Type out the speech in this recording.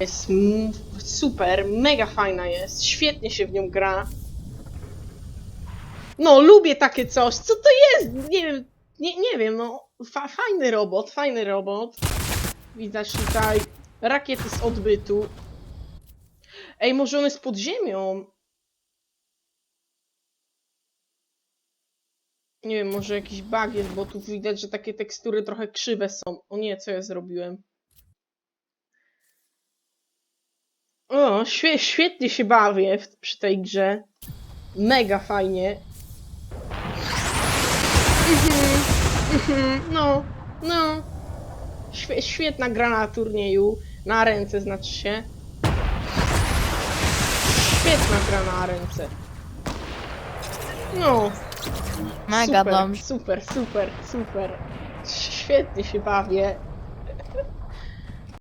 Jest super, mega fajna jest, świetnie się w nią gra. No, lubię takie coś. Co to jest? Nie wiem, nie, nie wiem, no. Fa fajny robot, fajny robot. Widać tutaj rakiety z odbytu. Ej, może on jest pod ziemią? Nie wiem, może jakiś bug jest, bo tu widać, że takie tekstury trochę krzywe są. O nie, co ja zrobiłem? O, świe świetnie się bawię w, przy tej grze. Mega fajnie. Mhm, mhm, no, no. Świe świetna gra na turnieju. Na ręce znaczy się. Świetna gra na ręce. No, Mega super, dobrze. super, super, super. Świetnie się bawię.